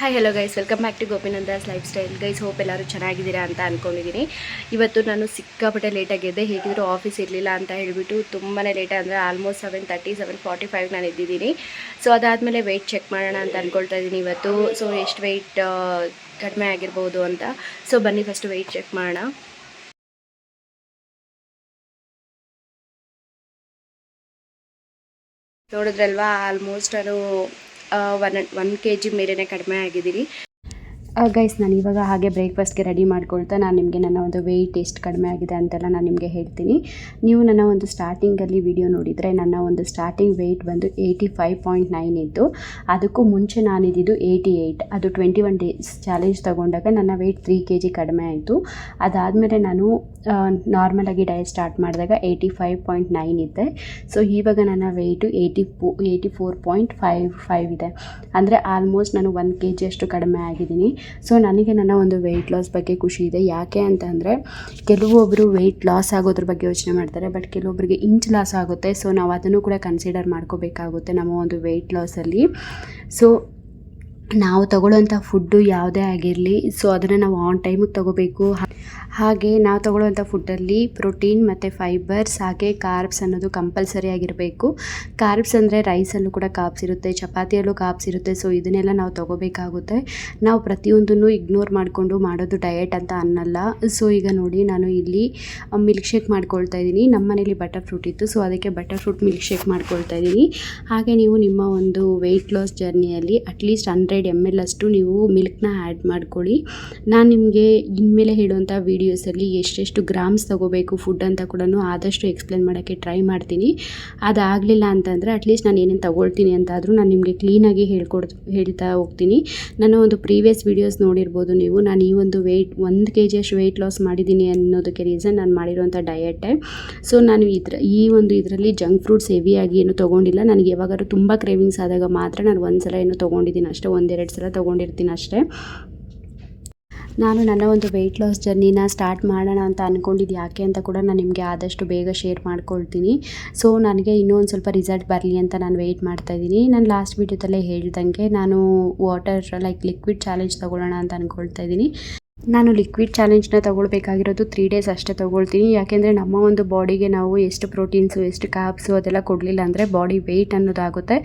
Hi hello guys welcome back to Gopinanda's lifestyle guys hope ಎಲ್ಲರೂ ಚೆನ್ನಾಗಿದ್ದೀರಾ ಅಂತ ಅಂದ್ಕೊಂಡಿದ್ದೀನಿ ಇವತ್ತು ನಾನು ಸಿಕ್ಕಾಪಟ್ಟೆ ಲೇಟಾಗಿದ್ದೆ ಹೇಗಿದ್ರು ಆಫೀಸ್ ಇರಲಿಲ್ಲ ಅಂತ ಹೇಳಿಬಿಟ್ಟು ತುಂಬಾ ಲೇಟ್ ಅಂದರೆ almost seven thirty seven forty five ನಾನು ಇದ್ದಿದ್ದೀನಿ ಸೊ ಅದಾದಮೇಲೆ ವೆಯ್ಟ್ ಚೆಕ್ ಮಾಡೋಣ ಅಂತ ಅಂದ್ಕೊಳ್ತಾ ಇದ್ದೀನಿ ಇವತ್ತು. ಸೊ ಎಷ್ಟು ವೆಯ್ಟ್ ಕಡಿಮೆ ಆಗಿರ್ಬೋದು ಅಂತ. ಸೊ ಬನ್ನಿ ಫಸ್ಟ್ ವೆಯ್ಟ್ ಚೆಕ್ ಮಾಡೋಣ. ನೋಡಿದ್ರಲ್ವಾ ಆಲ್ಮೋಸ್ಟ್ ನಾನು ಒನ್ ಒನ್ ಕೆ ಜಿ ಮೇಲೇ ಕಡಿಮೆ ಆಗಿದ್ದೀನಿ ಗೈಸ್ ನಾನು ಇವಾಗ ಹಾಗೆ ಬ್ರೇಕ್ಫಾಸ್ಟ್ಗೆ ರೆಡಿ ಮಾಡ್ಕೊಳ್ತಾ ನಾನು ನಿಮಗೆ ನನ್ನ ಒಂದು ವೆಯ್ಟ್ ಎಷ್ಟು ಕಡಿಮೆ ಆಗಿದೆ ಅಂತೆಲ್ಲ ನಾನು ನಿಮಗೆ ಹೇಳ್ತೀನಿ. ನೀವು ನನ್ನ ಒಂದು ಸ್ಟಾರ್ಟಿಂಗಲ್ಲಿ ವಿಡಿಯೋ ನೋಡಿದರೆ ನನ್ನ ಒಂದು ಸ್ಟಾರ್ಟಿಂಗ್ ವೆಯ್ಟ್ ಬಂದು ಏಯ್ಟಿ ಫೈವ್ ಪಾಯಿಂಟ್ ನೈನ್ ಇತ್ತು. ಅದಕ್ಕೂ ಮುಂಚೆ ನಾನಿದ್ದು ಏಯ್ಟಿ ಏಯ್ಟ್ ಅದು ಟ್ವೆಂಟಿ ಒನ್ ಡೇಸ್ ಚಾಲೆಂಜ್ ತೊಗೊಂಡಾಗ ನನ್ನ ವೆಯ್ಟ್ ತ್ರೀ ಕೆ ಜಿ ಕಡಿಮೆ ಆಯಿತು. ಅದಾದಮೇಲೆ ನಾನು ನಾರ್ಮಲಾಗಿ ಡಯಟ್ ಸ್ಟಾರ್ಟ್ ಮಾಡಿದಾಗ ಏಯ್ಟಿ ಫೈವ್ ಪಾಯಿಂಟ್ ನೈನ್ ಇದ್ದೆ. ಸೊ ಇವಾಗ ನನ್ನ weight eighty four eighty four point five five ಇದೆ. ಅಂದರೆ ಆಲ್ಮೋಸ್ಟ್ ನಾನು ಒಂದು ಕೆ ಜಿಯಷ್ಟು ಕಡಿಮೆ ಆಗಿದ್ದೀನಿ. ಸೊ ನನಗೆ ನನ್ನ ಒಂದು ವೆಯ್ಟ್ ಲಾಸ್ ಬಗ್ಗೆ ಖುಷಿ ಇದೆ. ಯಾಕೆ ಅಂತಂದರೆ ಕೆಲವೊಬ್ಬರು ವೆಯ್ಟ್ ಲಾಸ್ ಆಗೋದ್ರ ಬಗ್ಗೆ ಯೋಚನೆ ಮಾಡ್ತಾರೆ ಬಟ್ ಕೆಲವೊಬ್ಬರಿಗೆ ಇಂಚ್ ಲಾಸ್ ಆಗುತ್ತೆ. ಸೊ ನಾವು ಅದನ್ನು ಕೂಡ ಕನ್ಸಿಡರ್ ಮಾಡ್ಕೋಬೇಕಾಗುತ್ತೆ ನಮ್ಮ ಒಂದು ವೆಯ್ಟ್ ಲಾಸಲ್ಲಿ ಸೊ ನಾವು ತಗೊಳ್ಳೋಂಥ ಫುಡ್ಡು ಯಾವುದೇ ಆಗಿರಲಿ ಸೊ ಅದನ್ನು ನಾವು ಆನ್ ಟೈಮಿಗೆ ತಗೋಬೇಕು. ಹಾಗೆ ನಾವು ತಗೊಳ್ಳುವಂಥ ಫುಡ್ಡಲ್ಲಿ ಪ್ರೋಟೀನ್ ಮತ್ತು ಫೈಬರ್ಸ್ ಹಾಗೆ ಕಾರ್ಬ್ಸ್ ಅನ್ನೋದು ಕಂಪಲ್ಸರಿ ಆಗಿರಬೇಕು. ಕಾರ್ಬ್ಸ್ ಅಂದರೆ ರೈಸಲ್ಲೂ ಕೂಡ ಕಾರ್ಬ್ಸ್ ಇರುತ್ತೆ ಚಪಾತಿಯಲ್ಲೂ ಕಾರ್ಬ್ಸ್ ಇರುತ್ತೆ ಸೊ ಇದನ್ನೆಲ್ಲ ನಾವು ತಗೋಬೇಕಾಗುತ್ತೆ. ನಾವು ಪ್ರತಿಯೊಂದನ್ನು ಇಗ್ನೋರ್ ಮಾಡಿಕೊಂಡು ಮಾಡೋದು ಡಯಟ್ ಅಂತ ಅನ್ನಲ್ಲ. ಸೊ ಈಗ ನೋಡಿ ನಾನು ಇಲ್ಲಿ ಮಿಲ್ಕ್ ಶೇಕ್ ಮಾಡ್ಕೊಳ್ತಾ ಇದ್ದೀನಿ. ನಮ್ಮ ಮನೇಲಿ ಬಟರ್ ಫ್ರೂಟ್ ಇತ್ತು ಸೊ ಅದಕ್ಕೆ ಬಟರ್ ಫ್ರೂಟ್ ಮಿಲ್ಕ್ ಶೇಕ್ ಮಾಡ್ಕೊಳ್ತಾ ಇದ್ದೀನಿ. ಹಾಗೆ ನೀವು ನಿಮ್ಮ ಒಂದು weight loss ಜರ್ನಿಯಲ್ಲಿ at least hundred M L ಅಷ್ಟು ನೀವು ಮಿಲ್ಕ್ನ ಆ್ಯಡ್ ಮಾಡ್ಕೊಳ್ಳಿ. ನಾನು ನಿಮಗೆ ಇನ್ಮೇಲೆ ಹೇಳುವಂಥ ವೀಡಿಯೋಸಲ್ಲಿ ಎಷ್ಟೆಷ್ಟು ಗ್ರಾಮ್ಸ್ ತೊಗೋಬೇಕು ಫುಡ್ ಅಂತ ಕೂಡ ಆದಷ್ಟು ಎಕ್ಸ್ಪ್ಲೇನ್ ಮಾಡೋಕ್ಕೆ ಟ್ರೈ ಮಾಡ್ತೀನಿ. ಅದಾಗಲಿಲ್ಲ ಅಂತಂದರೆ ಅಟ್ಲೀಸ್ಟ್ ನಾನು ಏನೇನು ತೊಗೊಳ್ತೀನಿ ಅಂತಾದರೂ ನಾನು ನಿಮಗೆ ಕ್ಲೀನಾಗಿ ಹೇಳ್ಕೊಡ್ ಹೇಳ್ತಾ ಹೋಗ್ತೀನಿ. ನನ್ನ ಒಂದು ಪ್ರೀವಿಯಸ್ ವೀಡಿಯೋಸ್ ನೋಡಿರ್ಬೋದು ನೀವು. ನಾನು ಈ ಒಂದು ವೆಯ್ಟ್ ಒಂದು ಕೆ ಜಿಯಷ್ಟು ವೆಯ್ಟ್ ಲಾಸ್ ಮಾಡಿದ್ದೀನಿ ಅನ್ನೋದಕ್ಕೆ ರೀಸನ್ ನಾನು ಮಾಡಿರೋಂಥ ಡಯಟೇ ಸೊ ನಾನು ಇದ್ರ, ಈ ಒಂದು ಇದರಲ್ಲಿ ಜಂಕ್ ಫ್ರೂಟ್ಸ್ ಹೆವಿಯಾಗಿ ಏನು ತೊಗೊಂಡಿಲ್ಲ. ನನಗೆ ಯಾವಾಗಾದ್ರೂ ತುಂಬ ಕ್ರೇವಿಂಗ್ಸ್ ಆದಾಗ ಮಾತ್ರ ನಾನು ಒಂದು ಸಲ ಏನು ತೊಗೊಂಡಿದ್ದೀನಿ ಅಷ್ಟೇ, ಒಂದೆರಡು ಸಲ ತೊಗೊಂಡಿರ್ತೀನಿ ಅಷ್ಟೇ. ನಾನು ನನ್ನ ಒಂದು ವೆಯ್ಟ್ ಲಾಸ್ ಜರ್ನಿನ ಸ್ಟಾರ್ಟ್ ಮಾಡೋಣ ಅಂತ ಅಂದ್ಕೊಂಡಿದ್ದು ಯಾಕೆ ಅಂತ ಕೂಡ ನಾನು ನಿಮಗೆ ಆದಷ್ಟು ಬೇಗ ಶೇರ್ ಮಾಡ್ಕೊಳ್ತೀನಿ. ಸೊ ನನಗೆ ಇನ್ನೂ ಒಂದು ಸ್ವಲ್ಪ ರಿಸಲ್ಟ್ ಬರಲಿ ಅಂತ ನಾನು ವೆಯ್ಟ್ ಮಾಡ್ತಾ ಇದ್ದೀನಿ. ನಾನು ಲಾಸ್ಟ್ ವೀಡಿಯೋದಲ್ಲೇ ಹೇಳ್ದಂಗೆ ನಾನು ವಾಟರ್ ಲೈಕ್ ಲಿಕ್ವಿಡ್ ಚಾಲೆಂಜ್ ತೊಗೊಳ್ಳೋಣ ಅಂತ ಅಂದ್ಕೊಳ್ತಾ ಇದ್ದೀನಿ. ನಾನು ಲಿಕ್ವಿಡ್ ಚಾಲೆಂಜ್ನ ತೊಗೊಳ್ಬೇಕಾಗಿರೋದು ತ್ರೀ ಡೇಸ್ ಅಷ್ಟೇ ತೊಗೊಳ್ತೀನಿ. ಯಾಕೆಂದರೆ ನಮ್ಮ ಒಂದು ಬಾಡಿಗೆ ನಾವು ಎಷ್ಟು ಪ್ರೋಟೀನ್ಸು ಎಷ್ಟು ಕ್ಯಾಬ್ಸು ಅದೆಲ್ಲ ಕೊಡಲಿಲ್ಲ ಅಂದರೆ ಬಾಡಿ ವೆಯ್ಟ್ ಅನ್ನೋದಾಗುತ್ತೆ.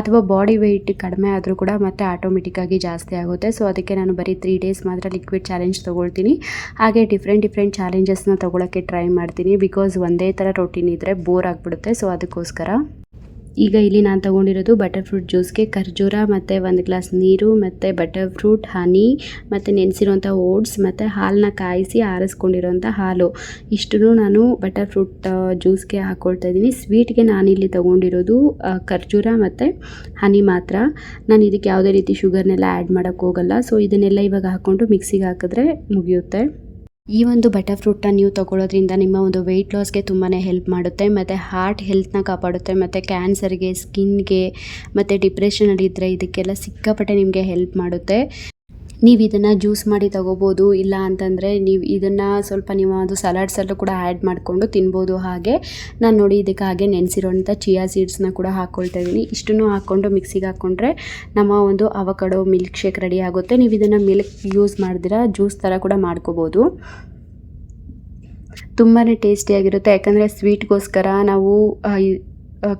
ಅಥವಾ ಬಾಡಿ ವೆಯ್ಟ್ ಕಡಿಮೆ ಆದರೂ ಕೂಡ ಮತ್ತೆ ಆಟೋಮೆಟಿಕ್ಕಾಗಿ ಜಾಸ್ತಿ ಆಗುತ್ತೆ. ಸೊ ಅದಕ್ಕೆ ನಾನು ಬರೀ ತ್ರೀ ಡೇಸ್ ಮಾತ್ರ ಲಿಕ್ವಿಡ್ ಚಾಲೆಂಜ್ ತೊಗೊಳ್ತೀನಿ. ಹಾಗೆ ಡಿಫ್ರೆಂಟ್ ಡಿಫ್ರೆಂಟ್ ಚಾಲೆಂಜಸ್ನ ತೊಗೊಳಕ್ಕೆ ಟ್ರೈ ಮಾಡ್ತೀನಿ. ಬಿಕಾಸ್ ಒಂದೇ ಥರ ರೊಟೀನ್ ಇದ್ದರೆ ಬೋರ್ ಆಗಿಬಿಡುತ್ತೆ. ಸೊ ಅದಕ್ಕೋಸ್ಕರ. ಈಗ ಇಲ್ಲಿ ನಾನು ತೊಗೊಂಡಿರೋದು ಬಟರ್ ಫ್ರೂಟ್ ಜ್ಯೂಸ್ಗೆ ಖರ್ಜೂರ ಮತ್ತು ಒಂದು ಗ್ಲಾಸ್ ನೀರು ಮತ್ತು ಬಟರ್ ಫ್ರೂಟ್ ಹನಿ ಮತ್ತು ನೆನೆಸಿರೋಂಥ ಓಟ್ಸ್ ಮತ್ತು ಹಾಲನ್ನ ಕಾಯಿಸಿ ಆರಿಸ್ಕೊಂಡಿರೋಂಥ ಹಾಲು. ಇಷ್ಟನ್ನು ನಾನು ಬಟರ್ ಫ್ರೂಟ್ ಜ್ಯೂಸ್ಗೆ ಹಾಕ್ಕೊಳ್ತಾ ಇದ್ದೀನಿ. ಸ್ವೀಟ್ಗೆ ನಾನಿಲ್ಲಿ ತೊಗೊಂಡಿರೋದು ಖರ್ಜೂರ ಮತ್ತು ಹನಿ ಮಾತ್ರ. ನಾನು ಇದಕ್ಕೆ ಯಾವುದೇ ರೀತಿ ಶುಗರ್ನೆಲ್ಲ ಆ್ಯಡ್ ಮಾಡೋಕ್ಕೋಗಲ್ಲ ಸೊ ಇದನ್ನೆಲ್ಲ ಇವಾಗ ಹಾಕ್ಕೊಂಡು ಮಿಕ್ಸಿಗೆ ಹಾಕಿದ್ರೆ ಮುಗಿಯುತ್ತೆ. ಈ ಒಂದು ಬಟರ್ ಫ್ರೂಟ್ನ ನೀವು ತಗೊಳ್ಳೋದ್ರಿಂದ ನಿಮ್ಮ ಒಂದು ವೆಯ್ಟ್ ಲಾಸ್ಗೆ ತುಂಬಾ ಹೆಲ್ಪ್ ಮಾಡುತ್ತೆ, ಮತ್ತು ಹಾರ್ಟ್ ಹೆಲ್ತ್ನ ಕಾಪಾಡುತ್ತೆ, ಮತ್ತು ಕ್ಯಾನ್ಸರ್ಗೆ ಸ್ಕಿನ್ಗೆ ಮತ್ತು ಡಿಪ್ರೆಷನಲ್ಲಿ ಇದ್ದರೆ ಇದಕ್ಕೆಲ್ಲ ಸಿಕ್ಕಾಪಟ್ಟೆ ನಿಮಗೆ ಹೆಲ್ಪ್ ಮಾಡುತ್ತೆ. ನೀವು ಇದನ್ನು ಜ್ಯೂಸ್ ಮಾಡಿ ತಗೋಬೋದು, ಇಲ್ಲ ಅಂತಂದರೆ ನೀವು ಇದನ್ನು ಸ್ವಲ್ಪ ನೀವು ಅದು ಸಲಾಡ್ಸಲ್ಲೂ ಕೂಡ ಆ್ಯಡ್ ಮಾಡಿಕೊಂಡು ತಿನ್ಬೋದು ಹಾಗೆ. ನಾನು ನೋಡಿ ಇದಕ್ಕೆ ಹಾಗೆ ನೆನೆಸಿರೋಂಥ ಚಿಯಾ ಸೀಡ್ಸ್ನ ಕೂಡ ಹಾಕ್ಕೊಳ್ತಾ ಇದ್ದೀನಿ ಇಷ್ಟನ್ನು ಹಾಕ್ಕೊಂಡು ಮಿಕ್ಸಿಗೆ ಹಾಕ್ಕೊಂಡ್ರೆ ನಮ್ಮ ಒಂದು ಅವಕಡೋ ಮಿಲ್ಕ್ ಶೇಕ್ ರೆಡಿ ಆಗುತ್ತೆ. ನೀವು ಇದನ್ನು ಮಿಲ್ಕ್ ಯೂಸ್ ಮಾಡಿದಿರ, ಜ್ಯೂಸ್ ಥರ ಕೂಡ ಮಾಡ್ಕೋಬೋದು. ತುಂಬಾ ಟೇಸ್ಟಿಯಾಗಿರುತ್ತೆ ಯಾಕಂದರೆ ಸ್ವೀಟ್ಗೋಸ್ಕರ ನಾವು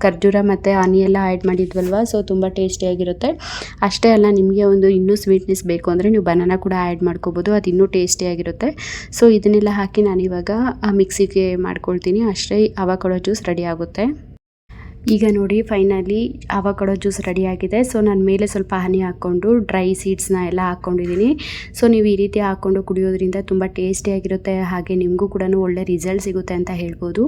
ಖರ್ಜೂರ ಮತ್ತು ಹನಿ ಎಲ್ಲ ಆ್ಯಡ್ ಮಾಡಿದ್ವಲ್ವ? ಸೊ ತುಂಬ ಟೇಸ್ಟಿಯಾಗಿರುತ್ತೆ ಅಷ್ಟೇ ಅಲ್ಲ ನಿಮಗೆ ಒಂದು ಇನ್ನೂ ಸ್ವೀಟ್ನೆಸ್ ಬೇಕು ಅಂದರೆ ನೀವು ಬನಾನ ಕೂಡ ಆ್ಯಡ್ ಮಾಡ್ಕೋಬೋದು. ಅದು ಇನ್ನೂ ಟೇಸ್ಟಿಯಾಗಿರುತ್ತೆ ಸೊ ಇದನ್ನೆಲ್ಲ ಹಾಕಿ ನಾನಿವಾಗ ಆ, ಮಿಕ್ಸಿಗೆ ಮಾಡ್ಕೊಳ್ತೀನಿ. ಅಷ್ಟೇ ಅವಕಡೋ ಜ್ಯೂಸ್ ರೆಡಿ ಆಗುತ್ತೆ. ಈಗ ನೋಡಿ ಫೈನಲಿ ಆವಾಗಡೋ ಜ್ಯೂಸ್ ಆಗಿದೆ. ಸೊ ನಾನು ಮೇಲೆ ಸ್ವಲ್ಪ ಹನಿ ಹಾಕ್ಕೊಂಡು ಡ್ರೈ ಸೀಡ್ಸ್ನ ಎಲ್ಲ ಹಾಕ್ಕೊಂಡಿದ್ದೀನಿ ಸೊ ನೀವು ಈ ರೀತಿ ಹಾಕ್ಕೊಂಡು ಕುಡಿಯೋದ್ರಿಂದ ತುಂಬ ಟೇಸ್ಟಿಯಾಗಿರುತ್ತೆ ಹಾಗೆ ನಿಮಗೂ ಕೂಡ ಒಳ್ಳೆ ರಿಸಲ್ಟ್ ಸಿಗುತ್ತೆ ಅಂತ ಹೇಳ್ಬೋದು.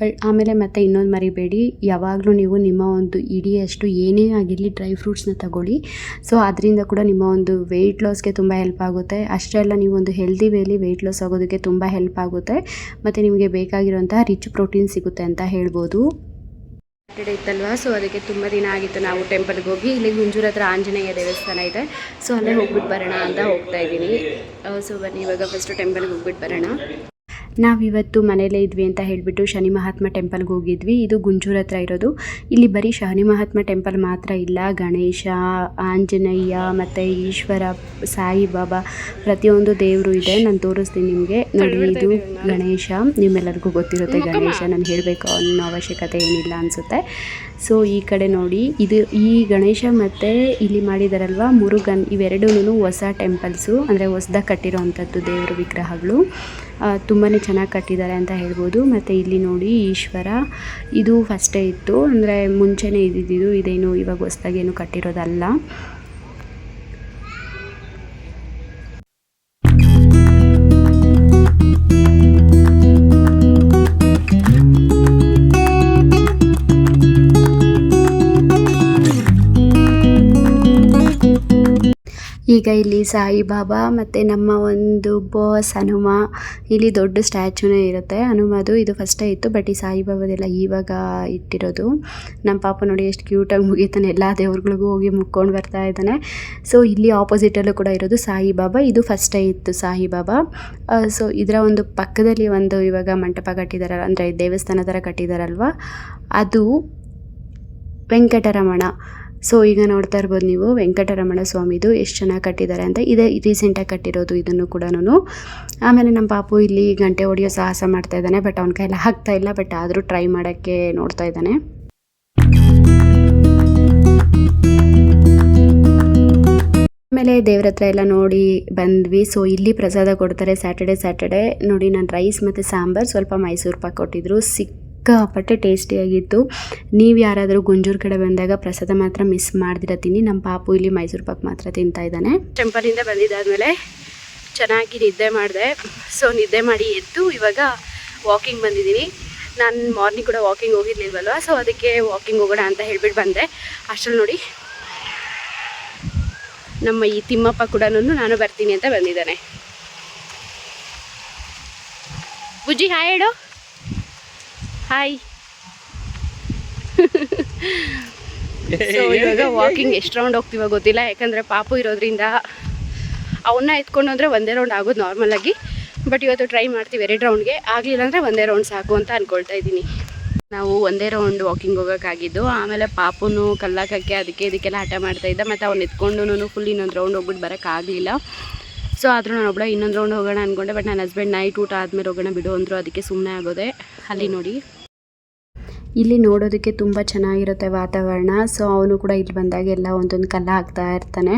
ಬಟ್ ಆಮೇಲೆ ಮತ್ತೆ ಇನ್ನೊಂದು ಮರಿಬೇಡಿ. ಯಾವಾಗಲೂ ನೀವು ನಿಮ್ಮ ಒಂದು ಇಡಿಯಷ್ಟು ಏನೇ ಆಗಿರಲಿ ಡ್ರೈ ಫ್ರೂಟ್ಸ್ನ ತಗೊಳ್ಳಿ. ಸೊ ಅದರಿಂದ ಕೂಡ ನಿಮ್ಮ ಒಂದು ವೆಯ್ಟ್ ಲಾಸ್ಗೆ ತುಂಬ ಹೆಲ್ಪ್ ಆಗುತ್ತೆ. ಅಷ್ಟೇ ಅಲ್ಲ, ನೀವು ಒಂದು ಹೆಲ್ದಿ ವೇಲಿ ವೆಯ್ಟ್ ಲಾಸ್ ಆಗೋದಕ್ಕೆ ತುಂಬ ಹೆಲ್ಪ್ ಆಗುತ್ತೆ. ಮತ್ತು ನಿಮಗೆ ಬೇಕಾಗಿರುವಂತಹ ರಿಚ್ ಪ್ರೋಟೀನ್ ಸಿಗುತ್ತೆ ಅಂತ ಹೇಳ್ಬೋದು. ಸಾಟರ್ಡೆ ಇತ್ತಲ್ವಾ? ಸೊ ಅದಕ್ಕೆ ತುಂಬ ದಿನ ಆಗಿತ್ತು ನಾವು ಟೆಂಪಲ್ಗೆ ಹೋಗಿ. ಇಲ್ಲಿ ಗುಂಜೂರ್ ಹತ್ರ ಆಂಜನೇಯ ದೇವಸ್ಥಾನ ಇದೆ. ಸೊ ಅಲ್ಲೇ ಹೋಗ್ಬಿಟ್ಟು ಬರೋಣ ಅಂತ ಹೋಗ್ತಾ ಇದ್ದೀನಿ. ಸೊ ಬನ್ನಿ, ಇವಾಗ ಫಸ್ಟು ಟೆಂಪಲ್ಗೆ ಹೋಗ್ಬಿಟ್ಟು ಬರೋಣ. ನಾವಿವತ್ತು ಮನೇಲೇ ಇದ್ವಿ ಅಂತ ಹೇಳಿಬಿಟ್ಟು ಶನಿ ಮಹಾತ್ಮ ಟೆಂಪಲ್ಗೆ ಹೋಗಿದ್ವಿ. ಇದು ಗುಂಜೂರ್ ಹತ್ರ ಇರೋದು. ಇಲ್ಲಿ ಬರೀ ಶನಿ ಮಹಾತ್ಮ ಟೆಂಪಲ್ ಮಾತ್ರ ಇಲ್ಲ. ಗಣೇಶ ಆಂಜನೇಯ ಮತ್ತು ಈಶ್ವರ ಸಾಯಿಬಾಬಾ ಪ್ರತಿಯೊಂದು ದೇವರು ಇದೆ. ನಾನು ತೋರಿಸ್ತೀನಿ ನಿಮಗೆ. ನೋಡಿ ಇದು ಗಣೇಶ. ನಿಮ್ಮೆಲ್ಲರಿಗೂ ಗೊತ್ತಿರುತ್ತೆ ಗಣೇಶ. ನಾನು ಹೇಳಬೇಕು ಅನ್ನೋ ಅವಶ್ಯಕತೆ ಏನಿಲ್ಲ ಅನಿಸುತ್ತೆ. ಸೊ ಈ ಕಡೆ ನೋಡಿ ಇದು ಈ ಗಣೇಶ ಮತ್ತು ಇಲ್ಲಿ ಮಾಡಿದಾರಲ್ವ? ಮುರುಗನ್ ಇವೆರಡೂ ಹೊಸ ಟೆಂಪಲ್ಸು. ಅಂದರೆ ಹೊಸ್ದಾಗಿ ಕಟ್ಟಿರೋವಂಥದ್ದು ದೇವರ ವಿಗ್ರಹಗಳು. ತುಂಬಾ ಚೆನ್ನಾಗಿ ಕಟ್ಟಿದ್ದಾರೆ ಅಂತ ಹೇಳ್ಬೋದು. ಮತ್ತು ಇಲ್ಲಿ ನೋಡಿ ಈಶ್ವರ. ಇದು ಫಸ್ಟೇ ಇತ್ತು. ಅಂದರೆ ಮುಂಚೆನೇ ಇದ್ದಿದ್ದು ಇದೇನು ಇವಾಗ ಹೊಸ್ದಾಗಿ ಏನು ಕಟ್ಟಿರೋದಲ್ಲ. ಈಗ ಇಲ್ಲಿ ಸಾಯಿಬಾಬಾ ಮತ್ತು ನಮ್ಮ ಒಂದು ಬಾಸ್ ಹನುಮ. ಇಲ್ಲಿ ದೊಡ್ಡ ಸ್ಟ್ಯಾಚುನೇ ಇರುತ್ತೆ. ಹನುಮದು ಇದು ಫಸ್ಟೇ ಇತ್ತು ಬಟ್ ಈ ಸಾಯಿಬಾಬಾದೆಲ್ಲ ಇವಾಗ ಇಟ್ಟಿರೋದು. ನಮ್ಮ ಪಾಪ ನೋಡಿ ಎಷ್ಟು ಕ್ಯೂಟಾಗಿ ಮುಗಿತಾನೆ. ಎಲ್ಲ ದೇವ್ರುಗಳಿಗೂ ಹೋಗಿ ಮುಕ್ಕೊಂಡು ಬರ್ತಾ ಇದ್ದಾನೆ. ಸೊ ಇಲ್ಲಿ ಆಪೋಸಿಟಲ್ಲೂ ಕೂಡ ಇರೋದು ಸಾಯಿಬಾಬಾ ಇದು ಫಸ್ಟೇ ಇತ್ತು ಸಾಯಿಬಾಬಾ ಸೊ ಇದರ ಒಂದು ಪಕ್ಕದಲ್ಲಿ ಒಂದು ಇವಾಗ ಮಂಟಪ ಕಟ್ಟಿದಾರ. ಅಂದರೆ ದೇವಸ್ಥಾನ ಥರ ಕಟ್ಟಿದಾರಲ್ವ? ಅದು ವೆಂಕಟರಮಣ. ಸೊ ಈಗ ನೋಡ್ತಾ ಇರ್ಬೋದು ನೀವು ವೆಂಕಟರಮಣ ಸ್ವಾಮಿದು ಎಷ್ಟು ಚೆನ್ನಾಗಿ ಕಟ್ಟಿದ್ದಾರೆ ಅಂತ. ಇದೇ ರೀಸೆಂಟಾಗಿ ಕಟ್ಟಿರೋದು ಇದನ್ನು ಕೂಡ ಆಮೇಲೆ ನಮ್ಮ ಪಾಪು ಇಲ್ಲಿ ಗಂಟೆ ಹೊಡೆಯೋ ಸಾಹಸ ಮಾಡ್ತಾ ಇದ್ದಾನೆ ಬಟ್ ಅವನ ಕೈಯಲ್ಲಿ ಆಗ್ತಾ ಇಲ್ಲ ಬಟ್ ಆದರೂ ಟ್ರೈ ಮಾಡೋಕ್ಕೆ ನೋಡ್ತಾ ಇದ್ದಾನೆ. ಆಮೇಲೆ ದೇವ್ರ ಹತ್ರ ಎಲ್ಲ ನೋಡಿ ಬಂದ್ವಿ. ಸೊ ಇಲ್ಲಿ ಪ್ರಸಾದ ಕೊಡ್ತಾರೆ ಸ್ಯಾಟರ್ಡೆ ಸ್ಯಾಟರ್ಡೆ ನೋಡಿ, ನಾನು ರೈಸ್ ಮತ್ತು ಸಾಂಬಾರು ಸ್ವಲ್ಪ ಮೈಸೂರು ಪಾಕ್ ಕೊಟ್ಟಿದ್ರು. ಸಿಕ್ಕಾಪಟ್ಟೆ ಟೇಸ್ಟಿಯಾಗಿತ್ತು. ನೀವು ಯಾರಾದರೂ ಗುಂಜೂರು ಕಡೆ ಬಂದಾಗ ಪ್ರಸಾದ ಮಾತ್ರ ಮಿಸ್ ಮಾಡ್ದಿರತ್ತೀನಿ. ನಮ್ಮ ಪಾಪು ಇಲ್ಲಿ ಮೈಸೂರು ಪಾಕ್ ಮಾತ್ರ ತಿಂತಾ ಇದ್ದಾನೆ. ಟೆಂಪಲಿಂದ ಬಂದಿದ್ದಾದಮೇಲೆ ಚೆನ್ನಾಗಿ ನಿದ್ದೆ ಮಾಡಿದೆ. ಸೊ ನಿದ್ದೆ ಮಾಡಿ ಎದ್ದು ಇವಾಗ ವಾಕಿಂಗ್ ಬಂದಿದ್ದೀನಿ. ನಾನು ಮಾರ್ನಿಂಗ್ ಕೂಡ ವಾಕಿಂಗ್ ಹೋಗಿರ್ಲಿಲ್ವಲ್ವ? ಸೊ ಅದಕ್ಕೆ ವಾಕಿಂಗ್ ಹೋಗೋಣ ಅಂತ ಹೇಳ್ಬಿಟ್ಟು ಬಂದೆ. ಅಷ್ಟರಲ್ಲಿ ನೋಡಿ ನಮ್ಮ ಈ ತಿಮ್ಮಪ್ಪ ಕೂಡ ನಾನು ಬರ್ತೀನಿ ಅಂತ ಬಂದಿದ್ದಾನೆ. ಬುಜ್ಜಿ, ಹಾಯ್ ಹೇಳು. ಹಾಯ್ ಸೊ ಇವಾಗ ವಾಕಿಂಗ್ ಎಷ್ಟು ರೌಂಡ್ ಹೋಗ್ತೀವೋ ಗೊತ್ತಿಲ್ಲ ಯಾಕಂದರೆ ಪಾಪು ಇರೋದ್ರಿಂದ ಅವನ್ನ ಎತ್ಕೊಂಡು ಅಂದರೆ ಒಂದೇ ರೌಂಡ್ ಆಗೋದು ನಾರ್ಮಲಾಗಿ ಬಟ್ ಇವತ್ತು ಟ್ರೈ ಮಾಡ್ತೀವಿ ಎರಡು ರೌಂಡ್ಗೆ ಆಗಲಿಲ್ಲ ಅಂದರೆ ಒಂದೇ ರೌಂಡ್ ಸಾಕು ಅಂತ ಅಂದ್ಕೊಳ್ತಾ ಇದ್ದೀನಿ. ನಾವು ಒಂದೇ ರೌಂಡ್ ವಾಕಿಂಗ್ ಹೋಗೋಕ್ಕಾಗಿದ್ದು. ಆಮೇಲೆ ಪಾಪುನು ಕಲ್ಲಾಕಕ್ಕೆ ಅದಕ್ಕೆ ಇದಕ್ಕೆಲ್ಲ ಹಠ ಮಾಡ್ತಾ ಇದ್ದ. ಮತ್ತು ಅವ್ನು ಎತ್ಕೊಂಡು ಫುಲ್ ಇನ್ನೊಂದು ರೌಂಡ್ ಹೋಗ್ಬಿಟ್ಟು ಬರೋಕ್ಕಾಗಲಿಲ್ಲ ಸೊ ಆದರೂ ನಾನು ಒಬ್ಬಳ ಇನ್ನೊಂದು ರೌಂಡ್ ಹೋಗೋಣ ಅಂದ್ಕೊಂಡೆ ಬಟ್ ನನ್ನ ಹಸ್ಬೆಂಡ್ ನೈಟ್ ಊಟ ಆದಮೇಲೆ ಹೋಗೋಣ ಬಿಡು ಅಂದರು. ಅದಕ್ಕೆ ಸುಮ್ಮನೆ ಆಗೋದೆ. ಅಲ್ಲಿ ನೋಡಿ. ಇಲ್ಲಿ ನೋಡೋದಕ್ಕೆ ತುಂಬ ಚೆನ್ನಾಗಿರುತ್ತೆ ವಾತಾವರಣ. ಸೊ ಅವನು ಕೂಡ ಇಲ್ಲಿ ಬಂದಾಗ ಎಲ್ಲ ಒಂದೊಂದು ಕಲ್ಲ ಹಾಕ್ತಾ ಇರ್ತಾನೆ.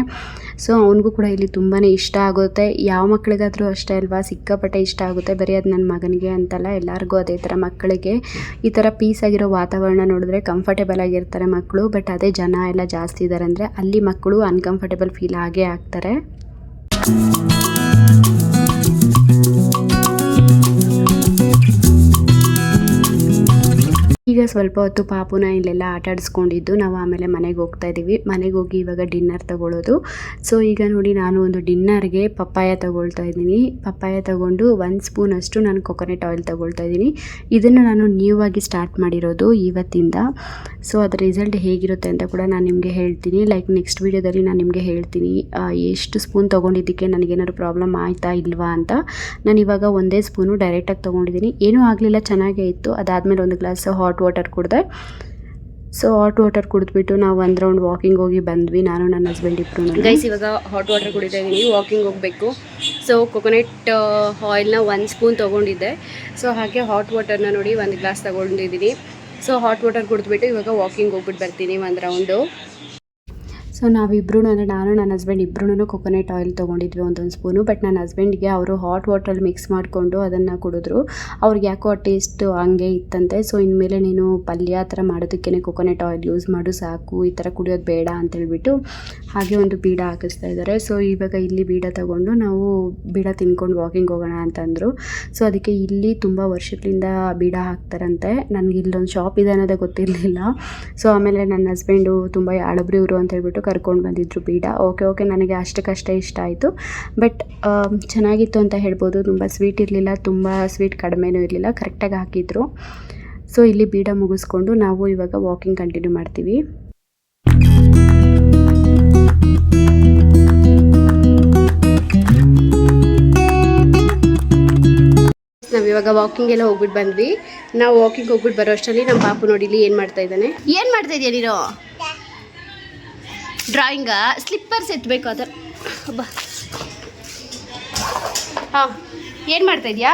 ಸೊ ಅವನಿಗೂ ಕೂಡ ಇಲ್ಲಿ ತುಂಬಾ ಇಷ್ಟ ಆಗುತ್ತೆ. ಯಾವ ಮಕ್ಕಳಿಗಾದರೂ ಅಷ್ಟೇ ಅಲ್ವಾ? ಸಿಕ್ಕಾಪಟ್ಟೆ ಇಷ್ಟ ಆಗುತ್ತೆ. ಬರೀ ಅದು ನನ್ನ ಮಗನಿಗೆ ಅಂತಲ್ಲ, ಎಲ್ಲರಿಗೂ ಅದೇ ಥರ ಮಕ್ಕಳಿಗೆ. ಈ ಥರ ಪೀಸ್ ಆಗಿರೋ ವಾತಾವರಣ ನೋಡಿದ್ರೆ ಕಂಫರ್ಟೇಬಲ್ ಆಗಿರ್ತಾರೆ ಮಕ್ಕಳು. ಬಟ್ ಅದೇ ಜನ ಎಲ್ಲ ಜಾಸ್ತಿ ಇದ್ದಾರೆ ಅಂದರೆ ಅಲ್ಲಿ ಮಕ್ಕಳು ಅನ್ಕಂಫರ್ಟೇಬಲ್ ಫೀಲ್ ಆಗೇ ಆಗ್ತಾರೆ. ಈಗ ಸ್ವಲ್ಪ ಹೊತ್ತು ಪಾಪುನ ಇಲ್ಲೆಲ್ಲ ಆಟ ಆಡಿಸ್ಕೊಂಡಿದ್ದು ನಾವು ಆಮೇಲೆ ಮನೆಗೆ ಹೋಗ್ತಾ ಇದ್ದೀವಿ. ಮನೆಗೆ ಹೋಗಿ ಇವಾಗ ಡಿನ್ನರ್ ತಗೊಳ್ಳೋದು. ಸೊ ಈಗ ನೋಡಿ ನಾನು ಒಂದು ಡಿನ್ನರ್ಗೆ ಪಪ್ಪಾಯ ತಗೊಳ್ತಾ ಇದ್ದೀನಿ. ಪಪ್ಪಾಯ ತಗೊಂಡು ಒಂದು ಸ್ಪೂನಷ್ಟು ನಾನು ಕೊಕೊನೆಟ್ ಆಯಿಲ್ ತಗೊಳ್ತಾ ಇದ್ದೀನಿ. ಇದನ್ನು ನಾನು ನ್ಯೂ ಆಗಿ ಸ್ಟಾರ್ಟ್ ಮಾಡಿರೋದು ಇವತ್ತಿಂದ. ಸೊ ಅದರ ರಿಸಲ್ಟ್ ಹೇಗಿರುತ್ತೆ ಅಂತ ಕೂಡ ನಾನು ನಿಮಗೆ ಹೇಳ್ತೀನಿ. ಲೈಕ್ ನೆಕ್ಸ್ಟ್ ವೀಡಿಯೋದಲ್ಲಿ ನಾನು ನಿಮಗೆ ಹೇಳ್ತೀನಿ. ಎಷ್ಟು ಸ್ಪೂನ್ ತೊಗೊಂಡಿದ್ದಕ್ಕೆ ನನಗೇನಾದ್ರು ಪ್ರಾಬ್ಲಮ್ ಆಯಿತಾ ಇಲ್ವಾ ಅಂತ. ನಾನು ಇವಾಗ ಒಂದೇ ಸ್ಪೂನು ಡೈರೆಕ್ಟಾಗಿ ತೊಗೊಂಡಿದ್ದೀನಿ. ಏನೂ ಆಗಲಿಲ್ಲ, ಚೆನ್ನಾಗೇ ಇತ್ತು. ಅದಾದಮೇಲೆ ಒಂದು ಗ್ಲಾಸ್ ಹಾಟ್ ಕುಡಿದೆ. ಸೊ ಹಾಟ್ ವಾಟರ್ ಕುಡಿದ್ಬಿಟ್ಟು ನಾವು ಒಂದು ರೌಂಡ್ ವಾಕಿಂಗ್ ಹೋಗಿ ಬಂದ್ವಿ. ನಾನು, ನನ್ನ ಹಸ್ಬೆಂಡ್ ಇಬ್ಬರು ಗೈಸ್ ಇವಾಗ ಹಾಟ್ ವಾಟರ್ ಕುಡಿತಾ ಇದ್ದೀನಿ ವಾಕಿಂಗ್ ಹೋಗಬೇಕು. ಸೊ ಕೊಕೊನೆಟ್ ಆಯಿಲ್ನ ಒಂದು ಸ್ಪೂನ್ ತೊಗೊಂಡಿದ್ದೆ. ಸೊ ಹಾಗೆ ಹಾಟ್ ವಾಟರ್ನ ನೋಡಿ ಒಂದು ಗ್ಲಾಸ್ ತೊಗೊಂಡಿದ್ದೀನಿ ಸೊ ಹಾಟ್ ವಾಟರ್ ಕುಡಿದ್ಬಿಟ್ಟು ಇವಾಗ ವಾಕಿಂಗ್ ಹೋಗ್ಬಿಟ್ಟು ಬರ್ತೀನಿ ಒಂದು ರೌಂಡು ಸೊ ನಾವಿಬ್ಬರು ಅಂದರೆ ನಾನು, ನನ್ನ ಹಸ್ಬೆಂಡ್ ಇಬ್ಬರೂ ಕೊಕೊನೆಟ್ ಆಯಿಲ್ ತೊಗೊಂಡಿದ್ವಿ ಒಂದೊಂದು ಸ್ಪೂನು ಬಟ್ ನನ್ನ ಹಸ್ಬೆಂಡ್ಗೆ ಅವರು ಹಾಟ್ ವಾಟ್ರಲ್ಲಿ ಮಿಕ್ಸ್ ಮಾಡಿಕೊಂಡು ಅದನ್ನು ಕುಡಿದ್ರು. ಅವ್ರಿಗೆ ಯಾಕೋ ಟೇಸ್ಟ್ ಹಂಗೆ ಇತ್ತಂತೆ. ಸೊ ಇನ್ಮೇಲೆ ನೀನು ಪಲ್ಯ ಆ ಥರ ಮಾಡೋದಕ್ಕೇ ಕೊಕೊನೆಟ್ ಆಯಿಲ್ ಯೂಸ್ ಮಾಡು, ಸಾಕು, ಈ ಥರ ಕುಡಿಯೋದು ಬೇಡ ಅಂತೇಳ್ಬಿಟ್ಟು ಹಾಗೆ ಒಂದು ಬೀಡ ಹಾಕಿಸ್ತಾ ಇದ್ದಾರೆ. ಸೊ ಇವಾಗ ಇಲ್ಲಿ ಬೀಡ ತಗೊಂಡು ನಾವು ಬೀಡ ತಿನ್ಕೊಂಡು ವಾಕಿಂಗ್ ಹೋಗೋಣ ಅಂತಂದರು. ಸೊ ಅದಕ್ಕೆ ಇಲ್ಲಿ ತುಂಬ ವರ್ಷಗಳಿಂದ ಬೀಡ ಹಾಕ್ತಾರಂತೆ. ನನಗೆ ಇಲ್ಲೊಂದು ಶಾಪ್ ಇದೆ ಅನ್ನೋದೇ ಗೊತ್ತಿರಲಿಲ್ಲ. ಸೊ ಆಮೇಲೆ ನನ್ನ ಹಸ್ಬೆಂಡು ತುಂಬ ಯಾಳಬ್ರಿ ಇವರು ಅಂತ ಹೇಳ್ಬಿಟ್ಟು ಕರ್ಕೊಂಡು ಬಂದಿದ್ರು ಬೀಡ ಓಕೆ ಓಕೆ ನನಗೆ ಅಷ್ಟಕ್ಕಷ್ಟೇ ಇಷ್ಟ ಆಯಿತು. ಬಟ್ ಚೆನ್ನಾಗಿತ್ತು ಅಂತ ಹೇಳ್ಬೋದು. ತುಂಬ ಸ್ವೀಟ್ ಇರಲಿಲ್ಲ ತುಂಬ ಸ್ವೀಟ್ ಕಡಿಮೆನೂ ಇರಲಿಲ್ಲ. ಕರೆಕ್ಟಾಗಿ ಹಾಕಿದ್ರು. ಸೊ ಇಲ್ಲಿ ಬೀಡ ಮುಗಿಸ್ಕೊಂಡು ನಾವು ಇವಾಗ ವಾಕಿಂಗ್ ಕಂಟಿನ್ಯೂ ಮಾಡ್ತೀವಿ. ಇವಾಗ ವಾಕಿಂಗ್ ಎಲ್ಲ ಹೋಗ್ಬಿಟ್ಟು ಬಂದ್ವಿ. ನಾವು ವಾಕಿಂಗ್ ಹೋಗ್ಬಿಟ್ಟು ಬರೋ ಅಷ್ಟರಲ್ಲಿ ನಮ್ಮ ಪಾಪು ನೋಡಿಲಿ ಏನು ಮಾಡ್ತಾ ಇದ್ದಾನೆ. ಏನು ಮಾಡ್ತಾ ಇದೆಯಾ ನೀನು? ಡ್ರಾಯಿಂಗಾ ಸ್ಲಿಪ್ಪರ್ಸ್ ಎತ್ತಬೇಕು ಅದು. ಬಾ. ಹಾಂ. ಏನು ಮಾಡ್ತಾ ಇದೆಯಾ?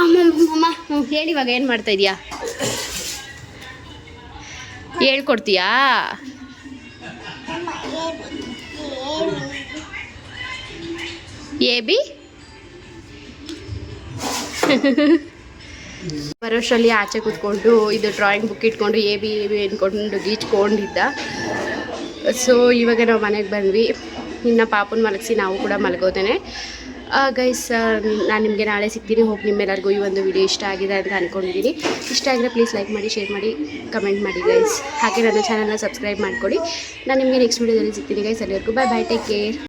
ಅಮ್ಮ ಹ್ಞೂ ಹೇಳಿ ಇವಾಗ ಏನು ಮಾಡ್ತಾ ಇದೆಯಾ? ಹೇಳ್ಕೊಡ್ತೀಯಾ? A B? ಬರೋಷ್ಟರಲ್ಲಿ ಆಚೆ ಕೂತ್ಕೊಂಡು ಇದು ಡ್ರಾಯಿಂಗ್ ಬುಕ್ ಇಟ್ಕೊಂಡು ಎ ಬಿ ಎ ಬಿ ಅಂದ್ಕೊಂಡು ಗೀಚ್ಕೊಂಡಿದ್ದ. ಸೊ ಇವಾಗ ನಾವು ಮನೆಗೆ ಬಂದ್ವಿ. ಇನ್ನು ಪಾಪನ ಮಲಗಿಸಿ ನಾವು ಕೂಡ ಮಲಗೋದೇನೆ. ಗೈಸ್ ನಾನು ನಿಮಗೆ ನಾಳೆ ಸಿಗ್ತೀನಿ. ಹೋಗಿ ನಿಮ್ಮೆಲ್ಲರಿಗೂ ಈ ಒಂದು ವಿಡಿಯೋ ಇಷ್ಟ ಆಗಿದೆ ಅಂತ ಅಂದ್ಕೊಂಡಿದ್ದೀನಿ ಇಷ್ಟ ಆಗಿದ್ರೆ ಪ್ಲೀಸ್ ಲೈಕ್ ಮಾಡಿ ಶೇರ್ ಮಾಡಿ ಕಮೆಂಟ್ ಮಾಡಿ ಗೈಸ್ ಹಾಗೆ ನನ್ನ ಚಾನಲ್ನ ಸಬ್ಸ್ಕ್ರೈಬ್ ಮಾಡ್ಕೊಳ್ಳಿ ನಾನು ನಿಮಗೆ ನೆಕ್ಸ್ಟ್ ವಿಡಿಯೋದಲ್ಲಿ ಸಿಗ್ತೀನಿ ಗೈಸ್ ಅಲ್ಲಿವರೆಗೂ ಬಾಯ್ ಬಾಯ್ ಟೇಕ್ ಕೇರ್